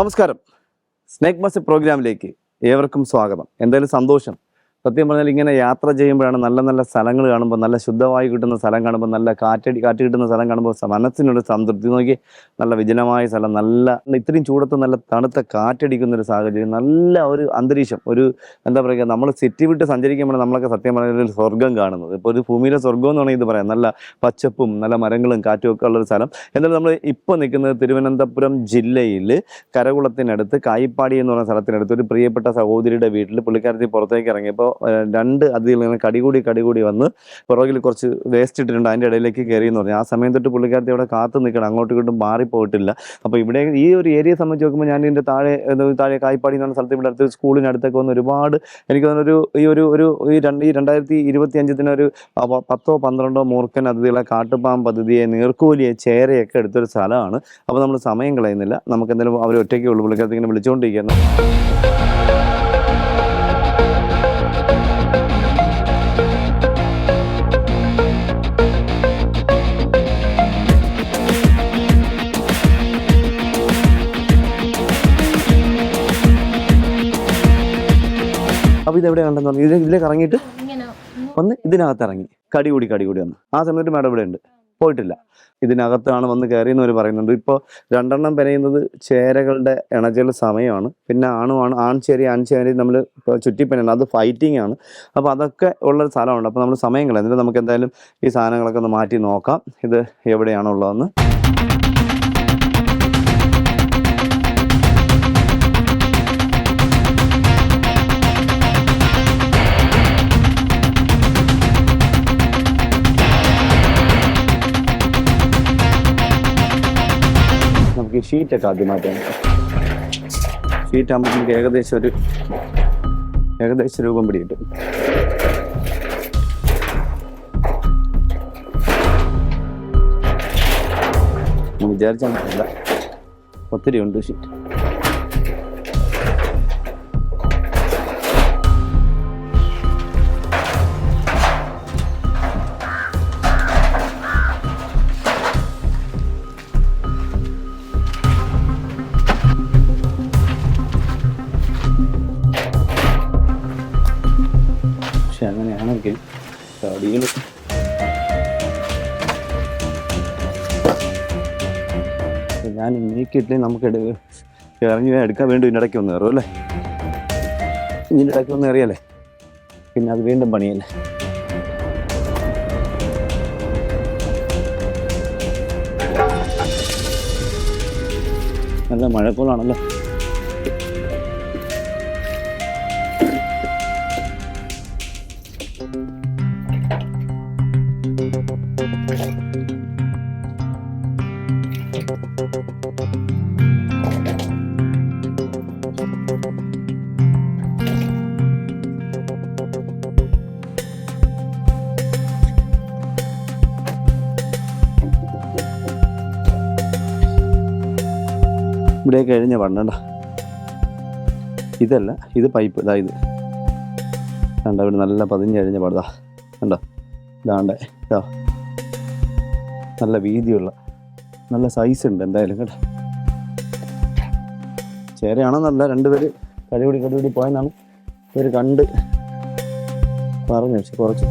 നമസ്കാരം. സ്നേക് മസ് പ്രോഗ്രാമിലേക്ക് ഏവർക്കും സ്വാഗതം. എന്തായാലും സന്തോഷം. സത്യം പറഞ്ഞാൽ ഇങ്ങനെ യാത്ര ചെയ്യുമ്പോഴാണ് നല്ല നല്ല സ്ഥലങ്ങൾ കാണുമ്പോൾ നല്ല ശുദ്ധമായി കിട്ടുന്ന സ്ഥലം കാണുമ്പോൾ നല്ല കാറ്റടി കാറ്റ് കിട്ടുന്ന സ്ഥലം കാണുമ്പോൾ മനസ്സിനൊരു സംതൃപ്തി നോക്കി നല്ല വിജനമായ സ്ഥലം നല്ല ഇത്രയും ചൂടത്ത് നല്ല തണുത്ത കാറ്റടിക്കുന്ന ഒരു സാഹചര്യം നല്ല ഒരു അന്തരീക്ഷം ഒരു എന്താ പറയുക നമ്മൾ സിറ്റി വിട്ട് സഞ്ചരിക്കുമ്പോൾ നമ്മളൊക്കെ സത്യം പറഞ്ഞാൽ ഒരു സ്വർഗം കാണുന്നത്. ഇപ്പോൾ ഒരു ഭൂമിയിലെ സ്വർഗം എന്ന് വേണമെങ്കിൽ ഇത് പറയാം. നല്ല പച്ചപ്പും നല്ല മരങ്ങളും കാറ്റും ഒക്കെ ഉള്ളൊരു സ്ഥലം. എന്നാലും നമ്മൾ ഇപ്പോൾ നിൽക്കുന്നത് തിരുവനന്തപുരം ജില്ലയിൽ കരകുളത്തിനടുത്ത് കായിപ്പാടി എന്ന് പറയുന്ന സ്ഥലത്തിനടുത്ത് ഒരു പ്രിയപ്പെട്ട സഹോദരിയുടെ വീട്ടിൽ പുള്ളിക്കാരത്തി പുറത്തേക്ക് ഇറങ്ങിയപ്പോൾ രണ്ട് അതിൽ ഇങ്ങനെ കടികൂടി കടികൂടി വന്ന് പുറകിൽ കുറച്ച് വേസ്റ്റ് ഇട്ടിട്ടുണ്ട്. അതിന്റെ ഇടയിലേക്ക് കയറി എന്ന് പറഞ്ഞു. ആ സമയം തൊട്ട് പുള്ളിക്കാരത്തി അവിടെ കാത്തു നിൽക്കണം. അങ്ങോട്ടും ഇങ്ങോട്ടും മാറിപ്പോയിട്ടില്ല. അപ്പോൾ ഇവിടെ ഈ ഒരു ഏരിയ സംബന്ധിച്ച് നോക്കുമ്പോൾ ഞാൻ ഇതിന്റെ താഴെ താഴെ കായ്പാടി എന്ന് പറഞ്ഞ സ്ഥലത്ത് ഇവിടെ അടുത്ത് സ്കൂളിനടുത്തൊക്കെ വന്ന് ഒരുപാട് എനിക്ക് തോന്നുന്നൊരു ഈ ഒരു ഒരു ഈ രണ്ട് ഈ രണ്ടായിരത്തി ഇരുപത്തി അഞ്ചത്തിന് ഒരു അവ- പത്തോ പന്ത്രണ്ടോ മൂർഖൻ അതിഥികളെ കാട്ടുപാമ്പ് പദ്ധതിയെ നീർക്കൂലിയെ ചേരയൊക്കെ എടുത്തൊരു സ്ഥലമാണ്. അപ്പോൾ നമ്മൾ സമയം കളയുന്നില്ല. നമുക്ക് എന്തായാലും അവർ ഒറ്റയ്ക്കുള്ളൂ പുള്ളിക്കാരത്തിങ്ങനെ വിളിച്ചുകൊണ്ടിരിക്കുന്നു അപ്പോൾ ഇതെവിടെ കണ്ടെന്ന് പറഞ്ഞു. ഇതിൽ ഇതിലേക്ക് ഇറങ്ങിയിട്ട് വന്ന് ഇതിനകത്ത് ഇറങ്ങി കടി കൂടി കടി കൂടി വന്ന്. ആ സമയത്ത് മാഡം ഇവിടെ ഉണ്ട് പോയിട്ടില്ല. ഇതിനകത്താണ് വന്ന് കയറിയെന്ന് അവർ പറയുന്നുണ്ട്. ഇപ്പോൾ രണ്ടെണ്ണം പെനയുന്നത് ചേരകളുടെ ഇണചൽ സമയമാണ്. പിന്നെ ആണുമാണ് ആൺചേരി ആൺചേരി നമ്മൾ ഇപ്പോൾ ചുറ്റിപ്പനെയാണ് അത് ഫൈറ്റിംഗ് ആണ്. അപ്പോൾ അതൊക്കെ ഉള്ളൊരു സ്ഥലമുണ്ട്. അപ്പോൾ നമ്മൾ സമയം എന്നിട്ട് നമുക്ക് എന്തായാലും ഈ സാധനങ്ങളൊക്കെ ഒന്ന് മാറ്റി നോക്കാം. ഇത് എവിടെയാണുള്ളതെന്ന്. നമുക്ക് ഷീറ്റൊക്കെ ആദ്യം മാറ്റാം ഷീറ്റ് ആകുമ്പോൾ നമുക്ക് ഏകദേശം ഒരു ഏകദേശം രൂപം പിടികിട്ടും. വിചാരിച്ചാൽ ഒത്തിരി ഉണ്ട് ഷീറ്റ്. പക്ഷെ അങ്ങനെയാണെങ്കിൽ തടികൾ ഞാൻ നീക്കിയിട്ടില്ലേ നമുക്ക് ഇറങ്ങി എടുക്കാൻ വേണ്ടി ഇടയ്ക്ക് ഒന്ന് കയറും അല്ലേ? ഇതിന്റെ ഇടയ്ക്ക് ഒന്ന് എറിയല്ലേ പിന്നെ അത് വീണ്ടും പണിയല്ലേ? നല്ല മഴക്കോളാണല്ലോ ഇവിടെ കഴിഞ്ഞ വണ്ണണ്ട. ഇതല്ല ഇത് പൈപ്പ് ഇതാ ഇത്. കണ്ട ഇവിടെ നല്ല പതിഞ്ഞ് കഴിഞ്ഞ പടതാ കണ്ടോ? ഇതാണ്ട് കേട്ടോ നല്ല വീതിയുള്ള നല്ല സൈസ് ഉണ്ട് എന്തായാലും കേട്ടോ. ചേരയാണെന്നല്ല രണ്ടുപേര് കടിപിടി കടിപിടി പോയെന്നാണ് ഇവർ കണ്ട് പറഞ്ഞു. പക്ഷെ കുറച്ച്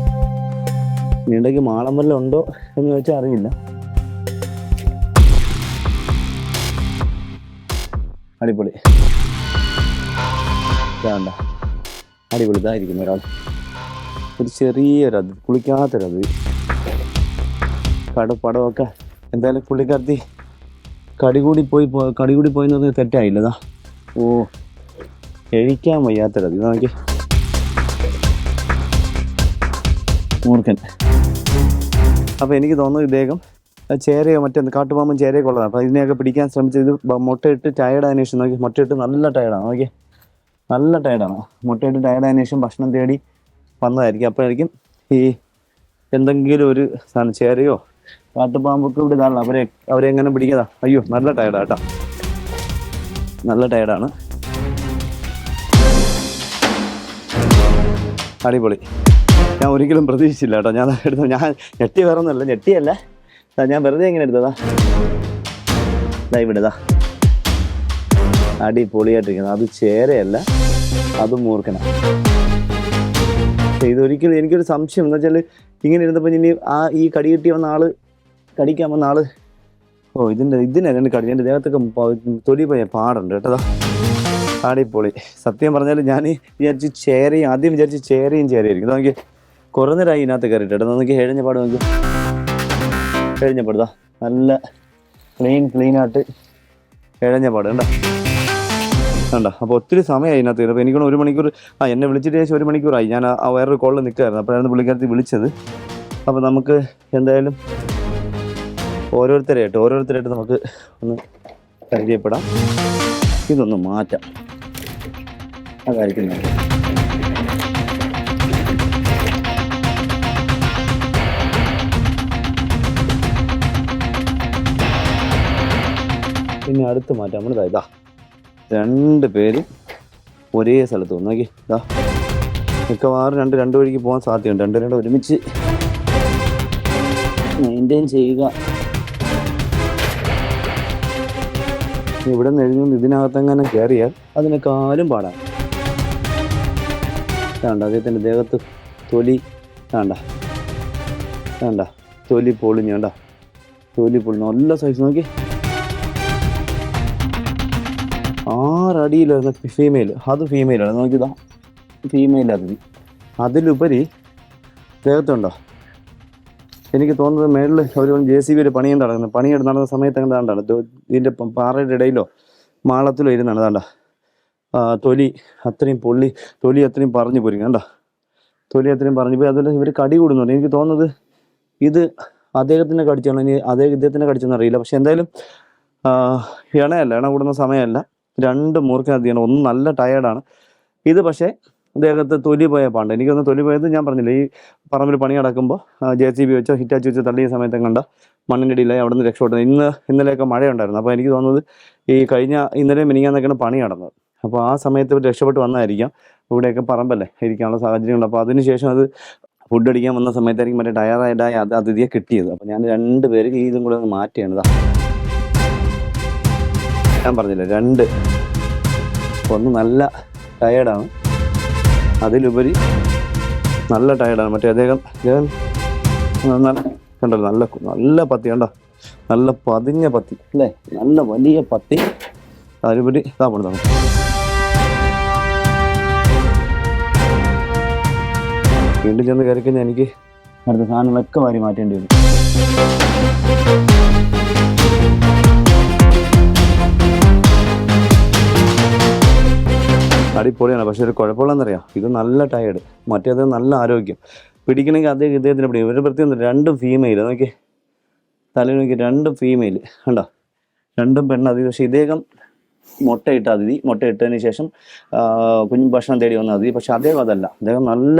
നീണ്ടെങ്കിൽ മാളം വല്ലതും ഉണ്ടോ എന്ന് ചോദിച്ചാൽ അറിയില്ല. അടിപൊളി. വേണ്ട അടിപൊളി ഇതായിരിക്കുന്നു ഒരാൾ. ഒരു ചെറിയൊരത് കുളിക്കാത്തൊരത്. കട പടമൊക്കെ എന്തായാലും പുള്ളിക്കാർത്തി കടികൂടി പോയി കടികൂടി പോയി എന്ന് പറഞ്ഞാൽ തെറ്റായില്ലതാ ഓ എഴിക്കാൻ വയ്യാത്തൊരത്. നോക്കി മൂർഖൻ. അപ്പോൾ എനിക്ക് തോന്നുന്നു ഇദ്ദേഹം ചേരയോ മറ്റേ കാട്ടുപാമ്പും ചേരയൊക്കെ ഉള്ളതാണ്. അപ്പോൾ ഇതിനെയൊക്കെ പിടിക്കാൻ ശ്രമിച്ചത് മുട്ടയിട്ട് ടയർഡായതിനു ശേഷം നോക്കി മുട്ടയിട്ട് നല്ല ടയർഡാണ് നോക്കി നല്ല ടയർഡാണ് മുട്ടയിട്ട് ടയർഡായതിനു ശേഷം ഭക്ഷണം തേടി വന്നതായിരിക്കും. അപ്പോഴായിരിക്കും ഈ എന്തെങ്കിലും ഒരു സാധനം ചേരയോ കാട്ടുപാമ്പൊക്കെ ഇവിടെ ഇതാണ് അവരെ അവരെ എങ്ങനെ പിടിക്കതാ അയ്യോ നല്ല ടയർഡാ കേട്ടോ നല്ല ടയർഡാണ് അടിപൊളി. ഞാൻ ഒരിക്കലും പ്രതീക്ഷിച്ചില്ല കേട്ടോ. ഞാൻ എടുത്ത ഞാൻ ഞെട്ടി വേറെ ഒന്നുമല്ല. ഞെട്ടിയല്ല. ഞാൻ വെറുതെ എങ്ങനെ എടുത്തതാ. ലൈവ് ഇടതാ അടിപൊളിയായിട്ടിരിക്കുന്നത് അത് ചേരയല്ല. അത് മൂർഖന. ഇതൊരിക്കലും എനിക്കൊരു സംശയം. എന്ന് വെച്ചാൽ ഇങ്ങനെ ഇരുന്നപ്പോൾ ഇനി ആ ഈ കടി കിട്ടിയ ആൾ കടിക്കാൻ വന്ന ആൾ ഓ ഇതിന്റെ ഇതിനെ രണ്ട് കടി എന്റെ ദേഹത്തൊക്കെ തൊലി പോയ പാടുണ്ട് കേട്ടതാ ആടിപ്പൊളി സത്യം പറഞ്ഞാൽ ഞാൻ വിചാരിച്ച് ചേരയും ആദ്യം വിചാരിച്ച് ചേരയും ചേരയായിരിക്കും നോക്കി കുറേ നേരമായി ഇതിനകത്ത് കയറിയിട്ട് കേട്ടോ. നോക്കി എഴഞ്ഞ പാട് നോക്കി എഴഞ്ഞ പാടുതാ നല്ല ക്ലീൻ ക്ലീൻ ആയിട്ട് എഴഞ്ഞ പാട് കണ്ടോ? കണ്ടോ? അപ്പോൾ ഒത്തിരി സമയമായി ഇതിനകത്ത് അപ്പോൾ എനിക്കൊന്ന് ഒരു മണിക്കൂർ ആ എന്നെ വിളിച്ചിട്ട് ശേഷം ഒരു മണിക്കൂറായി. ഞാൻ ആ- വേറൊരു കോളിൽ നിൽക്കുകയായിരുന്നു അപ്പോഴാണ് പുള്ളിക്കാരത്തി വിളിച്ചത്. അപ്പോൾ നമുക്ക് എന്തായാലും ഓരോരുത്തരായിട്ട് ഓരോരുത്തരായിട്ട് നമുക്ക് ഒന്ന് പരിചയപ്പെടാം. ഇതൊന്ന് മാറ്റാം. അതായിരിക്കും. പിന്നെ അടുത്ത് മാറ്റാം. നമ്മളിതാ ഇതാ. രണ്ട് പേര് ഒരേ സ്ഥലത്ത് വന്നു. നോക്കി ഇതാ മിക്കവാറും രണ്ട് രണ്ട് വഴിക്ക് പോകാൻ സാധ്യതയുണ്ട്. രണ്ട് ഒരുമിച്ച് മെയിന്റെയിൻ ചെയ്യുക. ഇവിടെ നിന്ന് ഇതിനകത്തെങ്ങനെ കയറിയാൽ അതിനേക്കാളും പാടാണ് വേണ്ട അദ്ദേഹത്തിന്റെ ദേഹത്ത് തൊലി വേണ്ട വേണ്ട തൊലി പൊളിഞ്ഞ് വേണ്ട തൊലി പൊളിഞ്ഞ് നല്ല സൈസ് നോക്കി ആറടിയിലായിരുന്നു ഫീമെയിൽ അത് ഫീമെയിലാണ് നോക്കിയതാ. ഫീമെയിൽ അതിന് അതിലുപരി ദേഹത്തുണ്ടോ എനിക്ക് തോന്നുന്നത് മേളിൽ ഒരു ജെ സി ബിയുടെ പണിയും നടക്കുന്നത്? പണിയെടുത്ത് നടന്ന സമയത്ത് അങ്ങനെ കണ്ടാണ് ഇതിന്റെ പാറയുടെ ഇടയിലോ മാളത്തിലോ ഇരുന്നാണ് താണ്ട തൊലി അത്രയും പൊള്ളി തൊലി അത്രയും പറഞ്ഞു പോരും. കണ്ട? തൊലി അത്രയും പറഞ്ഞു പോയി. അതുപോലെ ഇവർ കടി കൂടുന്നുണ്ട്. എനിക്ക് തോന്നുന്നത് ഇത് അദ്ദേഹത്തിനെ കടിച്ചാണോ? ഇനി അദ്ദേഹം ഇദ്ദേഹത്തിനെ കടിച്ചെന്ന് അറിയില്ല. പക്ഷെ എന്തായാലും ഇണയല്ല. ഇണ കൂടുന്ന സമയമല്ല. രണ്ട് മൂർഖനധികമാണ് ഒന്ന് നല്ല ടയേർഡാണ് ഇത് പക്ഷേ അദ്ദേഹത്തെ തൊലി പോയ പാണ്ട്. എനിക്കൊന്ന് തൊലി പോയത് ഞാൻ പറഞ്ഞില്ല ഈ പറമ്പിൽ പണി നടക്കുമ്പോൾ ജെ സി ബി വെച്ചോ ഹിറ്റാച്ച് വെച്ചോ തള്ളിയ സമയത്ത് കണ്ട മണ്ണിന്റെ ഇടയിലായി അവിടെ നിന്ന് രക്ഷപ്പെട്ടത്. ഇന്ന് ഇന്നലെയൊക്കെ മഴയുണ്ടായിരുന്നു. അപ്പോൾ എനിക്ക് തോന്നുന്നത് ഈ കഴിഞ്ഞ ഇന്നലെ മിനിങ്ങാന്നൊക്കെയാണ് പണി നടന്നത്. അപ്പോൾ ആ സമയത്ത് രക്ഷപ്പെട്ട് വന്നായിരിക്കാം ഇവിടെയൊക്കെ പറമ്പല്ലേ ഇരിക്കാനുള്ള സാഹചര്യമുണ്ട് അപ്പോൾ അതിനുശേഷം അത് ഫുഡ് അടിക്കാൻ വന്ന സമയത്തായിരിക്കും മറ്റേ ടയറായിട്ടായി അത് അതിഥിയെ കിട്ടിയത്. അപ്പോൾ ഞാൻ രണ്ട് പേര് ഇതും കൂടെ ഒന്ന് മാറ്റിയാണ്. ഞാൻ പറഞ്ഞില്ല രണ്ട്. ഒന്ന് നല്ല ടയേർഡാണ് അതിലുപരി നല്ല ടയേർഡാണ് മറ്റേ അദ്ദേഹം അദ്ദേഹം കണ്ടല്ലോ നല്ല നല്ല പത്തി കണ്ടോ? നല്ല പതിഞ്ഞ പത്തി അല്ലേ? നല്ല വലിയ പത്തി. അതിലുപരി ഇതാ വീണ്ടും ചെന്ന് കയറി എനിക്ക് അടുത്ത സാധനങ്ങളൊക്കെ വാരി മാറ്റേണ്ടി വരും. അടിപൊളിയാണ്. പക്ഷെ ഒരു കുഴപ്പമുള്ളതെന്നറിയാം? ഇത് നല്ല ടയേർഡ് മറ്റേത് നല്ല ആരോഗ്യം. പിടിക്കണമെങ്കിൽ അദ്ദേഹം ഇദ്ദേഹത്തിന് പിടിക്കും. ഇവരുടെ പ്രത്യേകം? രണ്ടും ഫീമെയിൽ നോക്കി തലയിൽ നോക്കി രണ്ടും ഫീമെയിൽ കണ്ടോ? രണ്ടും പെണ്ണ്. അതിഥി പക്ഷെ ഇദ്ദേഹം മുട്ടയിട്ട അതിഥി മുട്ടയിട്ടതിന് ശേഷം കുഞ്ഞു ഭക്ഷണം തേടി വന്ന അതിഥി പക്ഷെ അദ്ദേഹം അതല്ല. അദ്ദേഹം നല്ല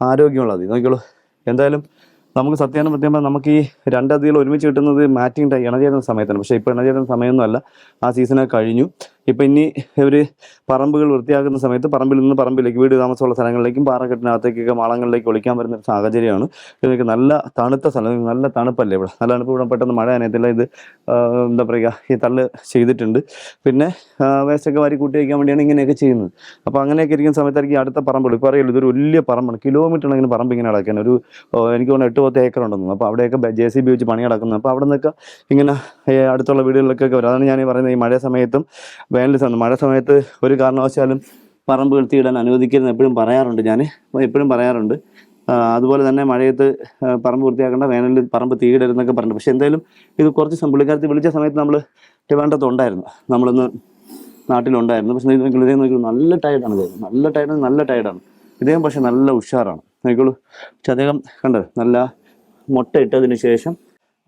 ആരോഗ്യമുള്ള അതിഥി നോക്കിയോളൂ എന്തായാലും നമുക്ക് സത്യാനം പ്രത്യേകം നമുക്ക് ഈ രണ്ടതികൾ ഒരുമിച്ച് കിട്ടുന്നത് മാറ്റിംഗ് ടൈ ഇണചേരുന്ന സമയത്താണ്. പക്ഷേ ഇപ്പോൾ ഇണചേരുന്ന സമയമൊന്നുമല്ല. ആ സീസണൊക്കെ കഴിഞ്ഞു. ഇപ്പം ഇനി ഇവർ പറമ്പുകൾ വൃത്തിയാക്കുന്ന സമയത്ത് പറമ്പിൽ നിന്ന് പറമ്പിലേക്ക് വീട് താമസമുള്ള സ്ഥലങ്ങളിലേക്കും പാറക്കെട്ടിനകത്തേക്കൊക്കെ മാളങ്ങളിലേക്ക് ഒളിക്കാൻ വരുന്ന ഒരു സാഹചര്യമാണ്. ഇതൊക്കെ നല്ല തണുത്ത സ്ഥലം നല്ല തണുപ്പല്ലേ ഇവിടെ? നല്ല തണുപ്പ് ഇവിടെ പെട്ടെന്ന് മഴ അനയത്തില്ല ഇത് എന്താ പറയുക ഈ തള്ള് ചെയ്തിട്ടുണ്ട്. പിന്നെ വേസ്റ്റൊക്കെ വാരി കൂട്ടി വയ്ക്കാൻ വേണ്ടിയാണ് ഇങ്ങനെയൊക്കെ ചെയ്യുന്നത്. അപ്പോൾ അങ്ങനെയൊക്കെ ഇരിക്കുന്ന സമയത്തായിരിക്കും അടുത്ത പറമ്പുകൾ ഇപ്പോൾ അറിയില്ല ഇതൊരു വലിയ പറമ്പാണ്. കിലോമീറ്റർ ഇങ്ങനെ പറമ്പ് ഇങ്ങനെ അടക്കാൻ ഒരു എനിക്ക് തോന്നുന്നു എട്ട് പത്ത് ഏക്കർ ഉണ്ടെന്ന് അപ്പോൾ അവിടെയൊക്കെ ജെ സി ബി വെച്ച് പണി അടക്കുന്നത് അപ്പോൾ അവിടെ നിന്നൊക്കെ ഇങ്ങനെ അടുത്തുള്ള വീടുകളിലൊക്കെ വരും. അതാണ് ഞാൻ പറയുന്നത്. ഈ മഴ സമയത്തും വേനൽ സമയം. മഴ സമയത്ത് ഒരു കാരണവശാലും പറമ്പ് കെടുത്തിയിടാൻ അനുവദിക്കരുതെന്ന് എപ്പോഴും പറയാറുണ്ട് ഞാൻ. എപ്പോഴും പറയാറുണ്ട്. അതുപോലെ തന്നെ മഴയത്ത് പറമ്പ് വൃത്തിയാക്കേണ്ട വേനലിൽ പറമ്പ് തീയിടരുതെന്നൊക്കെ പറഞ്ഞു പക്ഷെ എന്തായാലും ഇത് കുറച്ച് സം- വിളിച്ച സമയത്ത് നമ്മൾ ട്രിവാൻഡ്രത്ത് ഉണ്ടായിരുന്നു നമ്മളിന്ന് നാട്ടിലുണ്ടായിരുന്നു. പക്ഷെ ഇത് നോക്കിക്കോളൂ, ഇദ്ദേഹം നോക്കിക്കോളൂ നല്ല ടയർഡാണ് ഇദ്ദേഹം നല്ല ടയർഡാണ് നല്ല ടയർഡാണ് ഇദ്ദേഹം പക്ഷെ നല്ല ഉഷാറാണ്. നോക്കിക്കോളൂ. പക്ഷെ അദ്ദേഹം കണ്ടത് നല്ല മുട്ട ഇട്ടതിന് ശേഷം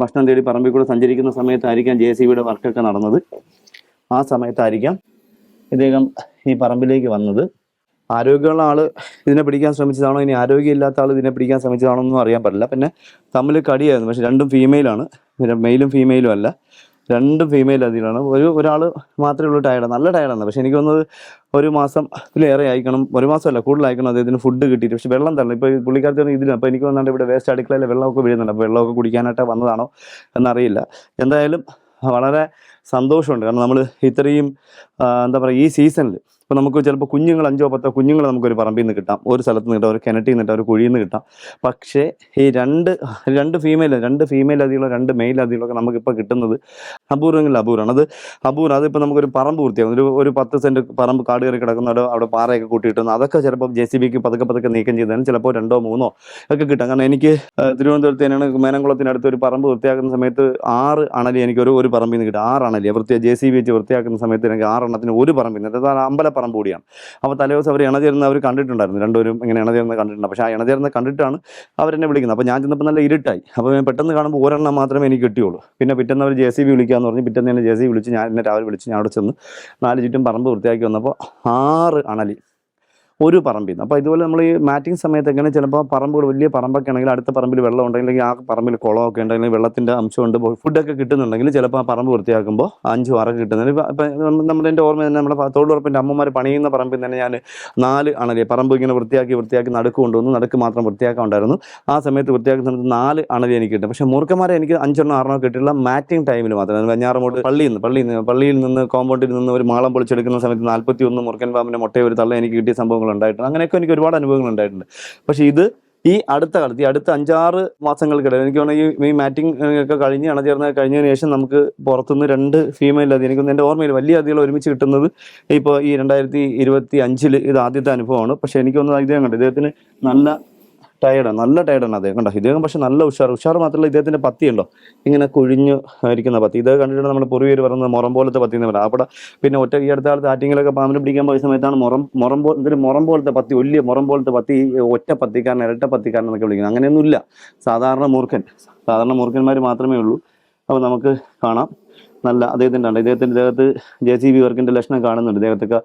ഭക്ഷണം തേടി പറമ്പിൽ കൂടെ സഞ്ചരിക്കുന്ന സമയത്തായിരിക്കാം ജെ സി ബിയുടെ വർക്കൊക്കെ നടന്നത്. ആ സമയത്തായിരിക്കാം ഇദ്ദേഹം ഈ പറമ്പിലേക്ക് വന്നത്. ആരോഗ്യമുള്ള ആൾ ഇതിനെ പിടിക്കാൻ ശ്രമിച്ചതാണോ? ഇനി ആരോഗ്യമില്ലാത്ത ആൾ ഇതിനെ പിടിക്കാൻ ശ്രമിച്ചതാണോ ഒന്നും അറിയാൻ പറ്റില്ല. പിന്നെ തമ്മിൽ കടിയായിരുന്നു. പക്ഷെ രണ്ടും ഫീമെയിലാണ് മെയിലും ഫീമെയിലും അല്ല. രണ്ടും ഫീമെയിൽ അതിലാണ് ഒരു ഒരാൾ മാത്രമേ ഉള്ളൂ ടയർഡ് നല്ല ടയർഡാണ് പക്ഷെ എനിക്ക് തോന്നുന്നത് ഒരു മാസത്തിലേറെ അയക്കണം ഒരു മാസമല്ല കൂടുതലായിക്കണം അദ്ദേഹത്തിന് ഫുഡ് കിട്ടിയിട്ട്. പക്ഷെ വെള്ളം തരണം. ഇപ്പോൾ പുള്ളിക്കാരത്തിന് ഇതിന് അപ്പോൾ എനിക്ക് വന്നാണ്ട് ഇവിടെ വേസ്റ്റ് അടുക്കളയിൽ വെള്ളമൊക്കെ വീഴുന്നുണ്ട്. അപ്പോൾ വെള്ളമൊക്കെ കുടിക്കാനായിട്ട് വന്നതാണോ എന്നറിയില്ല. എന്തായാലും വളരെ സന്തോഷമുണ്ട്. കാരണം നമ്മൾ ഇത്രയും എന്താ പറയുക ഈ സീസണിൽ ഇപ്പോൾ നമുക്ക് ചിലപ്പോൾ കുഞ്ഞുങ്ങൾ അഞ്ചോ പത്തോ കുഞ്ഞുങ്ങൾ നമുക്കൊരു പറമ്പിൽ നിന്ന് കിട്ടാം. ഒരു സ്ഥലത്ത് നിന്ന് കിട്ടാം ഒരു കിണറ്റിൽ നിന്ന് കിട്ടാം ഒരു കുഴിയിൽ നിന്ന് കിട്ടാം. പക്ഷേ ഈ രണ്ട് രണ്ട് ഫീമെയിൽ രണ്ട് ഫീമെയിൽ അതികളോ രണ്ട് മെയിൽ അതികളോ ഒക്കെ നമുക്കിപ്പോൾ കിട്ടുന്നത് അപൂർവങ്ങളിൽ അപൂർവമാണ് അത് അപൂർവം അതിപ്പോൾ നമുക്കൊരു പറമ്പ് പൂർത്തിയാകും ഒരു ഒരു പത്ത് സെന്റ് പറമ്പ് കാട് കയറി കിടക്കുന്ന അവിടെ പാറയൊക്കെ കൂട്ടിയിട്ടുണ്ട്. അതൊക്കെ ചിലപ്പോൾ ജെ സി ബിക്ക് പതുക്കെ പതുക്കെ നീക്കം ചെയ്താലും ചിലപ്പോൾ രണ്ടോ മൂന്നോ ഒക്കെ കിട്ടാം. കാരണം എനിക്ക് തിരുവനന്തപുരത്ത് തന്നെയാണ് മേനംകുളത്തിനടുത്ത് ഒരു പറമ്പ് വൃത്തിയാക്കുന്ന സമയത്ത് ആറ് അണലി എനിക്ക് ഒരു ഒരു പറമ്പിൽ നിന്ന് കിട്ടും. ആറ് അണലി. വൃത്തിയാ ജെ സി ബി വെച്ച് വൃത്തിയാക്കുന്ന സമയത്ത് എനിക്ക് ആറെണ്ണത്തിന് ഒരു പറമ്പിൽ നിന്ന് അതായത് അമ്പലപ്പറമ്പ് കൂടിയാണ്. അപ്പോൾ തലേ ദിവസം അവർ ഇണചേർന്ന് അവർ കണ്ടിട്ടുണ്ടായിരുന്നു. രണ്ടുപേരും ഇങ്ങനെ ഇണചേർന്ന് കണ്ടിട്ടുണ്ട്. പക്ഷേ ആ ഇണചേർന്ന് കണ്ടിട്ടാണ് അവരെന്നെ വിളിക്കുന്നത്. അപ്പോൾ ഞാൻ ചെന്നപ്പോൾ നല്ല ഇരുട്ടായി. അപ്പോൾ ഞാൻ പെട്ടെന്ന് കാണുമ്പോൾ ഒരെണ്ണം മാത്രമേ എനിക്ക് കിട്ടിയുള്ളൂ. പിന്നെ പിറ്റേന്ന് അവർ ജെ സി ബി വിളിക്കാമെന്ന് പറഞ്ഞ് പിറ്റേന്ന് തന്നെ ജെ സി വിളിച്ച് ഞാൻ എന്നെ രാവിലെ വിളിച്ച് ഞാൻ അവിടെ ചെന്ന് നാല് ചുറ്റും പറമ്പ് വൃത്തിയാക്കി വന്നപ്പോൾ ആറ് അണലി ഒരു പറമ്പിൽ നിന്ന് അപ്പോൾ ഇതുപോലെ നമ്മൾ ഈ മാറ്റിംഗ് സമയത്ത് എങ്ങനെ ചിലപ്പോൾ പറമ്പുകൾ വലിയ പറമ്പൊക്കെ ആണെങ്കിൽ അടുത്ത പറമ്പിൽ വെള്ളം ഉണ്ടെങ്കിൽ ആ പറമ്പിൽ കുളമൊക്കെ ഉണ്ടെങ്കിൽ വെള്ളത്തിന്റെ അംശമുണ്ട് ഫുഡൊക്കെ കിട്ടുന്നുണ്ടെങ്കിൽ ചിലപ്പോൾ ആ പറമ്പ് വൃത്തിയാക്കുമ്പോൾ അഞ്ചും ആറൊക്കെ കിട്ടുന്നത് ഇപ്പം നമ്മുടെ എന്റെ ഓർമ്മ തന്നെ നമ്മുടെ തൊഴിലുറപ്പിന്റെ അമ്മമാർ പണിയുന്ന പറമ്പിൽ തന്നെ ഞാൻ നാല് അണലി പറമ്പ് ഇങ്ങനെ വൃത്തിയാക്കി വൃത്തിയാക്കി നടുക്ക് കൊണ്ടുവന്നു. നടുക്ക് മാത്രം വൃത്തിയാക്കാൻ ഉണ്ടായിരുന്നു ആ സമയത്ത് വൃത്തിയാക്കുന്ന സമയത്ത് നാല് അണലി എനിക്ക് കിട്ടും. പക്ഷേ മൂർക്കന്മാരെ എനിക്ക് അഞ്ചെണ്ണം ആറെണ്ണം കിട്ടില്ല മാറ്റിംഗ് ടൈമിൽ മാത്രം. വെഞ്ഞാറമോട് പള്ളിയിൽ നിന്ന് പള്ളിയിൽ നിന്ന് പള്ളിയിൽ നിന്ന് കോമ്പൗണ്ടിൽ നിന്ന് ഒരു മാളം പൊളിച്ചെടുക്കുന്ന സമയത്ത് നാൽപ്പത്തി ഒന്ന് മുറുക്കൻ പാമ്പിന്റെ മുട്ടയെ ഒരു തള്ള എനിക്ക് കിട്ടിയ സംഭവങ്ങൾ ഉണ്ടായിട്ടുണ്ട് അങ്ങനെയൊക്കെ എനിക്ക് ഒരുപാട് അനുഭവങ്ങൾ ഉണ്ടായിട്ടുണ്ട് പക്ഷേ ഇത് ഈ അടുത്ത കാലത്ത് ഈ അടുത്ത അഞ്ചാറ് മാസങ്ങൾക്കിടയിൽ എനിക്ക് വേണമെങ്കിൽ ഈ മാറ്റിംഗ് ഒക്കെ കഴിഞ്ഞ് അണചേർന്ന് കഴിഞ്ഞതിന് ശേഷം നമുക്ക് പുറത്തുനിന്ന് രണ്ട് ഫീമെയിൽ അതി എനിക്കൊന്ന് എന്റെ ഓർമ്മയിൽ വലിയ അതികൾ ഒരുമിച്ച് കിട്ടുന്നത് ഇപ്പോൾ ഈ രണ്ടായിരത്തി ഇരുപത്തി അഞ്ചിൽ ഇത് ആദ്യത്തെ അനുഭവമാണ്. പക്ഷേ എനിക്കൊന്ന് ഇദ്ദേഹം കണ്ടു. ഇദ്ദേഹത്തിന് നല്ല ടയർഡാണ് നല്ല ടയർഡാണ് അദ്ദേഹം. കണ്ടോ? ഇദ്ദേഹം പക്ഷെ നല്ല ഉഷാർ ഉഷാർ മാത്രമല്ല ഇദ്ദേഹത്തിന്റെ പത്തി ഉണ്ടോ ഇങ്ങനെ കുഴിഞ്ഞു ഇരിക്കുന്ന പത്തി. ഇത് കണ്ടിട്ട് നമ്മൾ പൂർവീകർ പറയുന്നത് മുറം പോലത്തെ പത്തി എന്ന് പറയാം അവിടെ പിന്നെ ഒറ്റ ഈ അടുത്ത കാലത്ത് ആറ്റിങ്ങിലൊക്കെ പാമ്പിനെ പിടിക്കാൻ പോയ സമയത്താണ് മുറം മുറം പോലെ ഇതൊരു മുറം പോലത്തെ പത്തി വലിയ മുറം പോലത്തെ പത്തി ഒറ്റ പത്തിക്കാരൻ ഇരട്ട പത്തിക്കാരൻ എന്നൊക്കെ വിളിക്കുന്നത്. അങ്ങനെയൊന്നുമില്ല സാധാരണ മൂർഖൻ. സാധാരണ മൂർഖന്മാർ മാത്രമേ ഉള്ളൂ. അപ്പോൾ നമുക്ക് കാണാം. നല്ല അദ്ദേഹത്തിന്റെ ഉണ്ട് ഇദ്ദേഹത്തിന്റെ ദേഹത്ത് ജെ സി ബി വർക്കിന്റെ ലക്ഷണം കാണുന്നുണ്ട്. ഇദ്ദേഹത്തൊക്കെ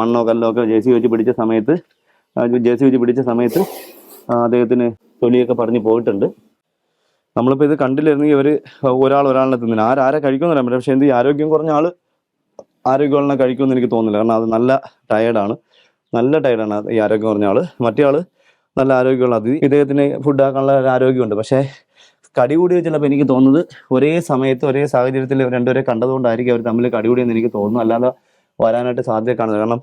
മണ്ണോ കല്ലോ ഒക്കെ ജെ സി വെച്ച് പിടിച്ച സമയത്ത് ജെ സി വെച്ച് പിടിച്ച സമയത്ത് അദ്ദേഹത്തിന് തൊലിയൊക്കെ പറഞ്ഞു പോയിട്ടുണ്ട്. നമ്മളിപ്പോൾ ഇത് കണ്ടില്ലായിരുന്നെങ്കിൽ ഇവർ ഒരാൾ ഒരാളിനെ തിന്നില്ല ആരാരെ കഴിക്കുമെന്ന് അറിയാൻ പറ്റില്ല. പക്ഷേ എന്ത് ആരോഗ്യം കുറഞ്ഞ ആൾ ആരോഗ്യമുള്ള കഴിക്കുമെന്ന് എനിക്ക് തോന്നുന്നില്ല. കാരണം അത് നല്ല ടയേർഡാണ് നല്ല ടയേർഡാണ് ഈ ആരോഗ്യം കുറഞ്ഞ ആൾ മറ്റേ ആൾ നല്ല ആരോഗ്യമുള്ള അതിഥി ഇദ്ദേഹത്തിന് ഫുഡ് ആക്കാനുള്ള ഒരു ആരോഗ്യമുണ്ട്. പക്ഷേ കടി കൂടി വെച്ചപ്പോൾ എനിക്ക് തോന്നുന്നത് ഒരേ സമയത്ത് ഒരേ സാഹചര്യത്തിൽ രണ്ടുപേരെ കണ്ടതുകൊണ്ടായിരിക്കും അവർ തമ്മിൽ കടി കൂടിയെന്ന് എനിക്ക് തോന്നുന്നു. അല്ലാതെ വരാനായിട്ട് സാധ്യത കാണുന്നത് കാരണം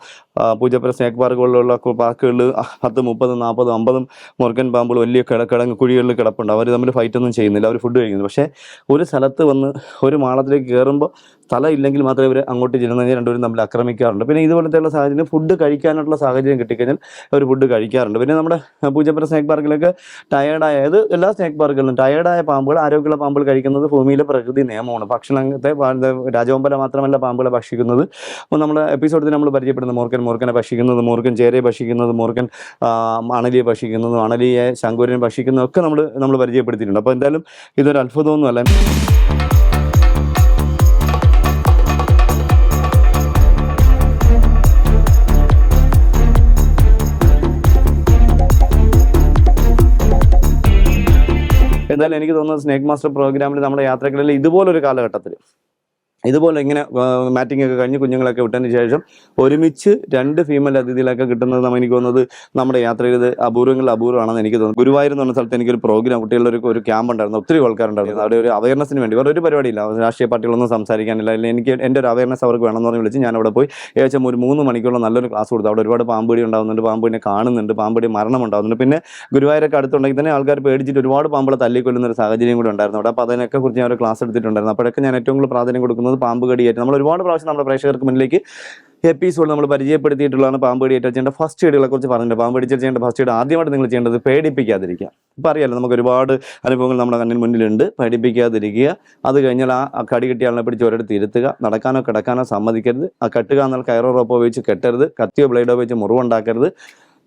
പൂജപ്പുര സ്നേക്ക് പാർക്കുകളിലുള്ള പാർക്കുകളിൽ പത്ത് മുപ്പതും നാൽപ്പതും അമ്പതും മുറുക്കൻ പാമ്പുകൾ വലിയ കിട കിടങ്ങ് കുഴികളിൽ കിടപ്പുണ്ട്. അവർ തമ്മിൽ ഫൈറ്റ് ഒന്നും ചെയ്യുന്നില്ല. അവർ ഫുഡ് കഴിക്കുന്നു പക്ഷേ ഒരു സ്ഥലത്ത് വന്ന് ഒരു മാളത്തിലേക്ക് കയറുമ്പോൾ സ്ഥലം ഇല്ലെങ്കിൽ മാത്രമേ ഇവർ അങ്ങോട്ട് ചെല്ലുന്നതിന് രണ്ടുപേരും തമ്മിൽ ആക്രമിക്കാറുണ്ട്. പിന്നെ ഇതുപോലത്തെയുള്ള സാഹചര്യം ഫുഡ് കഴിക്കാനുള്ള സാഹചര്യം കിട്ടിക്കഴിഞ്ഞാൽ അവർ ഫുഡ് കഴിക്കാറുണ്ട്. പിന്നെ നമ്മുടെ പൂജപ്പുര സ്നേക്ക് പാർക്കിലൊക്കെ ടയേർഡായ അത് എല്ലാ സ്നേക്ക് പാർക്കുകളിലും ടയേർഡായ പാമ്പുകൾ ആരോഗ്യമുള്ള പാമ്പുകൾ കഴിക്കുന്നത് ഭൂമിയിലെ പ്രകൃതി നിയമമാണ്. ഭക്ഷണത്തെ രാജവമ്പല മാത്രമല്ല പാമ്പുകളെ ഭക്ഷിക്കുന്നത്. നമ്മുടെ എപ്പിസോഡിൽ നമ്മൾ പരിചയപ്പെടുന്ന മോർക്കൻ. മോർക്കനെ ഭക്ഷിക്കുന്നത് മോർക്കൻ ചേരെ ഭക്ഷിക്കുന്നത് മോർക്കൻ അണലിയെ ഭക്ഷിക്കുന്നത് അണലിയെ ശങ്കുരനെ ഭക്ഷിക്കുന്നതൊക്കെ നമ്മൾ നമ്മൾ പരിചയപ്പെടുത്തിയിട്ടുണ്ട്. അപ്പോൾ എന്തായാലും ഇതൊരു അത്ഭുതമൊന്നുമല്ല എന്തായാലും എനിക്ക് തോന്നുന്നത് സ്നേക് മാസ്റ്റർ പ്രോഗ്രാമിൽ നമ്മുടെ യാത്രകളിൽ ഇതുപോലൊരു കാലഘട്ടത്തിൽ ഇതുപോലെ ഇങ്ങനെ മാറ്റിംഗ് ഒക്കെ കഴിഞ്ഞ് കുഞ്ഞുങ്ങളൊക്കെ വിട്ടതിന് ശേഷം ഒരുമിച്ച് രണ്ട് ഫീമെയിൽ അതിഥികളൊക്കെ കിട്ടുന്നത് നമ്മൾ എനിക്ക് തോന്നുന്നത് നമ്മുടെ യാത്ര ചെയ്ത് അപൂർവങ്ങളിൽ അപൂർവമാണെന്ന് എനിക്ക് തോന്നുന്നു. ഗുരുവായൂർ എന്ന് പറഞ്ഞ സ്ഥലത്ത് എനിക്കൊരു പ്രോഗ്രാം കുട്ടികളുടെ ഒരു ക്യാമ്പ് ഉണ്ടായിരുന്നു. ഒത്തിരി ആൾക്കാരുണ്ടായിരുന്നു. അവിടെ ഒരു അവയർനെസ്സിന് വേണ്ടി. വേറെ ഒരു പരിപാടിയില്ല. രാഷ്ട്രീയ പാർട്ടികളൊന്നും സംസാരിക്കാനില്ല. അല്ലെങ്കിൽ എനിക്ക് എന്റെ ഒരു അവയർനെസ് അവർക്ക് വേണമെന്ന് പറഞ്ഞ് വിളിച്ച് ഞാൻ അവിടെ പോയി ഏകദേശം ഒരു മൂന്ന് മണിക്കുള്ള നല്ലൊരു ക്ലാസ് കൊടുത്തു. അവിടെ ഒരുപാട് പാമ്പുടി ഉണ്ടാകുന്നുണ്ട് പാമ്പുടിനെ കാണുന്നുണ്ട്. പാമ്പുടി മരണം ഉണ്ടാകുന്നുണ്ട് പിന്നെ ഗുരുവായൂരൊക്കെ അടുത്തുണ്ടെങ്കിൽ തന്നെ ആൾക്കാർ പേടിച്ചിട്ട് ഒരുപാട് പാമ്പുകളെ തല്ലിക്കൊല്ലുന്ന ഒരു സാഹചര്യം കൂടി ഉണ്ടായിരുന്നു. അവിടെ. അപ്പോൾ അതിനൊക്കെ കുറിച്ച് ഞാൻ ഒരു ക്ലാസ് എടുത്തിട്ടുണ്ടായിരുന്നു. അപ്പോഴൊക്കെ ഞാൻ ഏറ്റവും കൂടുതൽ പ്രാധാന്യം കൊടുക്കുന്നത് പാമ്പ് കടിയേറ്റ്. നമ്മൾ ഒരുപാട് പ്രാവശ്യം നമ്മുടെ പ്രേക്ഷകർക്ക് മുന്നിലേക്ക് എപ്പിസോഡ് നമ്മൾ പരിചയപ്പെടുത്തിയിട്ടുള്ളതാണ് പാമ്പ് കടിയേറ്റ ചെയ്യേണ്ട ഫസ്റ്റ് എയ്ഡുകളെ കുറിച്ച് പറഞ്ഞിട്ടുണ്ട്. പാമ്പ് കടിച്ച് ചെയ്യേണ്ട ഫസ്റ്റ് എയ്ഡ് ആദ്യമായിട്ട് നിങ്ങൾ ചെയ്യേണ്ടത് പേടിപ്പിക്കാതിരിക്കുക. ഇപ്പം അറിയാലോ നമുക്ക് ഒരുപാട് അനുഭവങ്ങൾ നമ്മുടെ കണ്ണിന് മുന്നിലുണ്ട്. പേടിപ്പിക്കാതിരിക്കുക. അത് കഴിഞ്ഞാൽ ആ കടി കിട്ടിയാളിനെ പിടിച്ച് ഒരിടത്ത് ഇരുത്തുക. നടക്കാനോ കിടക്കാനോ സമ്മതിക്കരുത്. ആ കെട്ടുക എന്നാൽ കയറോ റോപ്പോ ഉപയോഗിച്ച് കെട്ടരുത്. കത്തിയോ ബ്ലേഡോ ഉപയോഗിച്ച് മുറിവുണ്ടാക്കരുത്.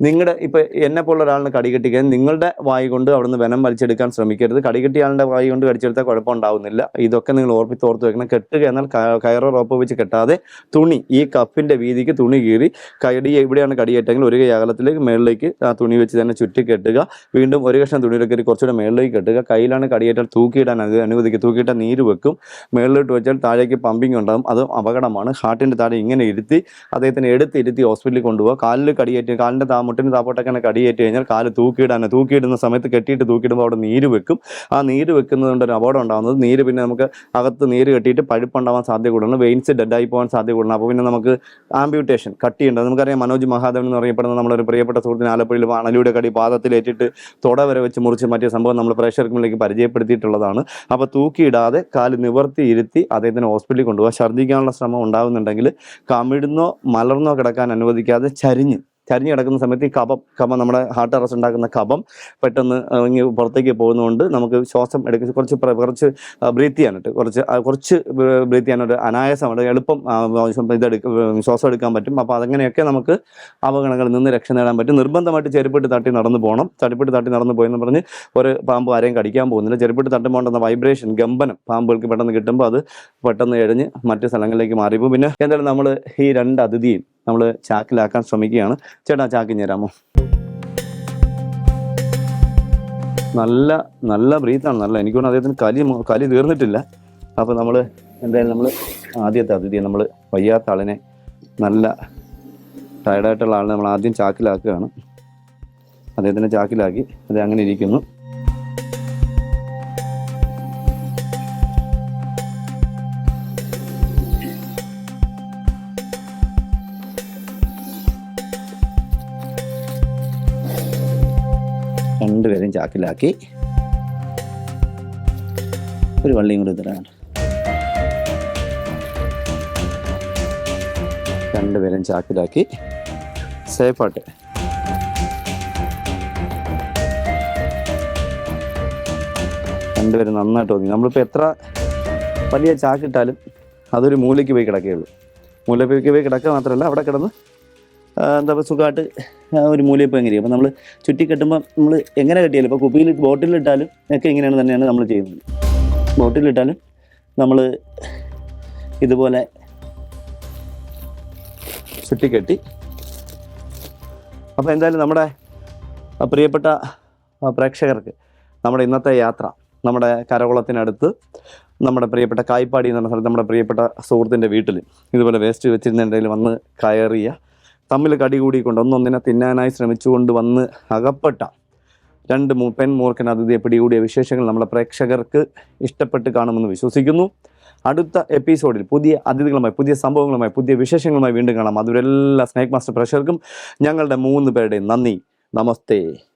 നിങ്ങളുടെ ഇപ്പോൾ എന്നെ പോലുള്ള ഒരാളിനെ കടികെട്ടിക്കാൻ നിങ്ങളുടെ വായി കൊണ്ട് അവിടുന്ന് വെനം വലിച്ചെടുക്കാൻ ശ്രമിക്കരുത്. കടി കെട്ടിയ ആളുടെ വായി കൊണ്ട് കടിച്ചെടുത്താൽ കുഴപ്പമുണ്ടാവുന്നില്ല. ഇതൊക്കെ നിങ്ങൾ ഓർപ്പിച്ച് ഓർത്ത് വെക്കണം. കെട്ടുക എന്നാൽ കയറോ റോപ്പ് വെച്ച് കെട്ടാതെ തുണി ഈ കപ്പിന്റെ വീതിക്ക് തുണി കീറി കടി എവിടെയാണ് കടിയേറ്റെങ്കിൽ ഒരു കൈ അകലത്തിലേക്ക് മേളിലേക്ക് ആ തുണി വെച്ച് തന്നെ ചുറ്റി കെട്ടുക. വീണ്ടും ഒരു കഷ്ണം തുണിയിലൊക്കെ കയറി കുറച്ചുകൂടെ മേളിലേക്ക് കെട്ടുക. കയ്യിലാണ് കടിയേറ്റാൽ തൂക്കിയിടാൻ അത് അനുവദിക്കുക. തൂക്കിയിട്ടാൽ നീര് വെക്കും. മേളിലോട്ട് വെച്ചാൽ താഴേക്ക് പമ്പിങ് ഉണ്ടാകും അത് അപകടമാണ്. ഹാർട്ടിന്റെ താഴെ ഇങ്ങനെ ഇരുത്തി അദ്ദേഹത്തിന് എടുത്തിരുത്തി ഹോസ്പിറ്റലിൽ കൊണ്ടുപോകുക കാലിൽ കടിയേറ്റ് കാലിന്റെ താ മുട്ടിന് താപ്പോട്ടൊക്കെ കടിയേറ്റ് കഴിഞ്ഞാൽ കാൽ തൂക്കിയിടാൻ തൂക്കിയിടുന്ന സമയത്ത് കെട്ടിയിട്ട് തൂക്കിയിടുമ്പോൾ അവിടെ നീര് വെക്കും. ആ നീര് വെക്കുന്നത് കൊണ്ട് ഒരു അപകടം ഉണ്ടാകുന്നത് നീര് പിന്നെ നമുക്ക് അകത്ത് നീര് കെട്ടിയിട്ട് പഴുപ്പുണ്ടാവാൻ സാധ്യത കൂടുതലാണ് വെയിൻസ് ഡെഡായി പോകാൻ സാധ്യത കൂടുതലാണ് അപ്പോൾ പിന്നെ നമുക്ക് ആംബ്യൂട്ടേഷൻ കട്ടിയുണ്ട്. നമുക്കറിയാം മനോജ് മഹാദേവൻ എന്ന് പറയപ്പെടുന്ന നമ്മളൊരു പ്രിയപ്പെട്ട സുഹൃത്തിന് ആലപ്പുഴയിൽ അണലിയുടെ കടി പാദത്തിലേറ്റിട്ട് തുട വരെ വെച്ച് മുറിച്ച് മാറ്റിയ സംഭവം നമ്മൾ പ്രഷർ മുന്നിലേക്ക് പരിചയപ്പെടുത്തിയിട്ടുള്ളതാണ്. അപ്പോൾ തൂക്കിയിടാതെ കാൽ നിവർത്തി ഇരുത്തി അദ്ദേഹത്തിന് ഹോസ്പിറ്റലിൽ കൊണ്ടുപോകുക ഛർദ്ദിക്കാനുള്ള ശ്രമം ഉണ്ടാകുന്നുണ്ടെങ്കിൽ കമിഴ്ന്നോ മലർന്നോ കിടക്കാൻ അനുവദിക്കാതെ ചരിഞ്ഞ് ചരിഞ്ഞ് കിടക്കുന്ന സമയത്ത് ഈ കഫം കഫം നമ്മുടെ ഹാർട്ട് അറസ്റ്റ് ഉണ്ടാക്കുന്ന കഫം പെട്ടെന്ന് ഇങ്ങനെ പുറത്തേക്ക് പോകുന്നതുകൊണ്ട് നമുക്ക് ശ്വാസം എടുക്ക കുറച്ച് കുറച്ച് ബ്രീത്ത് ചെയ്യാനായിട്ട് കുറച്ച് കുറച്ച് ബ്രീത്ത് ചെയ്യാനൊരു അനായാസമാണ് എളുപ്പം ഇതെടുക്ക ശ്വാസം എടുക്കാൻ പറ്റും. അപ്പോൾ അതങ്ങനെയൊക്കെ നമുക്ക് അപകടങ്ങളിൽ നിന്ന് രക്ഷ നേടാൻ പറ്റും. നിർബന്ധമായിട്ട് ചെരുപ്പിട്ട് തട്ടി നടന്നു പോകണം. ചെരുപ്പിട്ട് തട്ടി നടന്നു പോയെന്ന് പറഞ്ഞ് ഒരു പാമ്പ് ആരെയും കടിക്കാൻ പോകുന്നില്ല. ചെരുപ്പിട്ട് തട്ടുമ്പോൾ വൈബ്രേഷൻ ഗമ്പനം പാമ്പുകൾക്ക് പെട്ടെന്ന് കിട്ടുമ്പോൾ അത് പെട്ടെന്ന് എഴിഞ്ഞ് മറ്റു സ്ഥലങ്ങളിലേക്ക് മാറിപ്പോകും. പിന്നെ എന്തായാലും നമ്മൾ ഈ രണ്ട് അതിഥിയും നമ്മൾ ചാക്കിലാക്കാൻ ശ്രമിക്കുകയാണ്. ചേട്ടാ ചാക്കി തരാമോ? നല്ല നല്ല ബ്രീത്താണ്. നല്ല എനിക്ക് തോന്നുന്നു അദ്ദേഹത്തിന് കലി കലി തീർന്നിട്ടില്ല. അപ്പോൾ നമ്മൾ എന്തായാലും നമ്മൾ ആദ്യത്തെ അതിഥിയെ നമ്മൾ വയ്യാത്ത ആളിനെ നല്ല ടയർഡായിട്ടുള്ള ആളിനെ നമ്മൾ ആദ്യം ചാക്കിലാക്കുകയാണ്. അദ്ദേഹത്തിനെ ചാക്കിലാക്കി. അത് അങ്ങനെ ഇരിക്കുന്നു. രണ്ടുപേരെയും ചാക്കിലാക്കി. ഒരു വള്ളിയും കൂടി തരാണ് രണ്ടുപേരെയും ചാക്കിലാക്കി. സേഫായിട്ട് രണ്ടുപേരും നന്നായിട്ട് ഒതുങ്ങി നമ്മളിപ്പോൾ എത്ര വലിയ ചാക്കിട്ടാലും അതൊരു മൂലയ്ക്ക് പോയി കിടക്കുകയുള്ളൂ. മൂലയ്ക്ക് പോയി കിടക്കുക മാത്രമല്ല അവിടെ കിടന്ന് എന്താ പറയുക സുഖമായിട്ട് ഒരു മൂലയിൽ പോയി എങ്ങനെ അപ്പോൾ നമ്മൾ ചുറ്റി കെട്ടുമ്പോൾ നമ്മൾ എങ്ങനെ കെട്ടിയാലും ഇപ്പോൾ കുപ്പിയിൽ ബോട്ടിലിട്ടാലും ഒക്കെ ഇങ്ങനെയാണ് തന്നെയാണ് നമ്മൾ ചെയ്യുന്നത്. ബോട്ടിലിട്ടാലും നമ്മൾ ഇതുപോലെ ചുറ്റിക്കെട്ടി. അപ്പോൾ എന്തായാലും നമ്മുടെ പ്രിയപ്പെട്ട പ്രേക്ഷകർക്ക് നമ്മുടെ ഇന്നത്തെ യാത്ര നമ്മുടെ കരകുളത്തിനടുത്ത് നമ്മുടെ പ്രിയപ്പെട്ട കായ്പാടി എന്ന് പറഞ്ഞ സ്ഥലത്ത് നമ്മുടെ പ്രിയപ്പെട്ട സുഹൃത്തിന്റെ വീട്ടിൽ ഇതുപോലെ വേസ്റ്റ് വെച്ചിരുന്നതിന്റെ വന്ന് കയറിയ തമ്മിൽ കടി കൂടിക്കൊണ്ട് ഒന്നൊന്നിനെ തിന്നാനായി ശ്രമിച്ചുകൊണ്ട് വന്ന് അകപ്പെട്ട രണ്ട് മൂ പെൺ മൂർഖൻ അതിഥിയെ പിടികൂടിയ വിശേഷങ്ങൾ നമ്മുടെ പ്രേക്ഷകർക്ക് ഇഷ്ടപ്പെട്ട് കാണുമെന്ന് വിശ്വസിക്കുന്നു. അടുത്ത എപ്പിസോഡിൽ പുതിയ അതിഥികളുമായി പുതിയ സംഭവങ്ങളുമായി പുതിയ വിശേഷങ്ങളുമായി വീണ്ടും കാണാം. അതുവരെല്ലാ സ്നേക് മാസ്റ്റർ പ്രേക്ഷകർക്കും ഞങ്ങളുടെ മൂന്ന് പേരുടെയും നന്ദി. നമസ്തേ.